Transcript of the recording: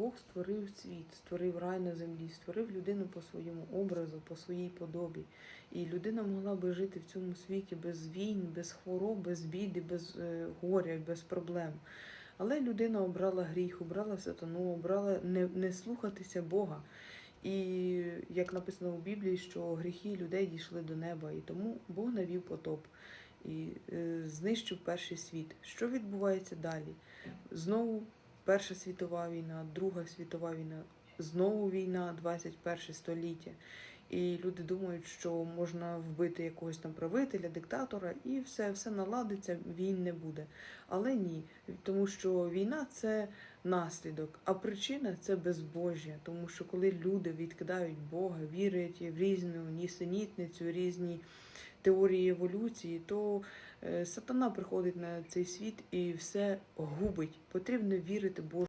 Бог створив світ, створив рай на землі, створив людину по своєму образу, по своїй подобі. І людина могла би жити в цьому світі без війн, без хвороб, без біди, без е, горя, без проблем. Але людина обрала гріх, обрала сатану, обрала не, не слухатися Бога. І як написано в Біблії, що гріхи людей дійшли до неба, і тому Бог навів потоп і е, знищив перший світ. Що відбувається далі? Знову Перша світова війна, Друга світова війна, знову війна, 21 століття. І люди думають, що можна вбити якогось там правителя, диктатора, і все, все наладиться, війн не буде. Але ні, тому що війна це наслідок, а причина це безбожжя. Тому що коли люди відкидають Бога, вірять в різну нісенітницю, різні теорії еволюції, то е, сатана приходить на цей світ і все губить. Потрібно вірити Божу.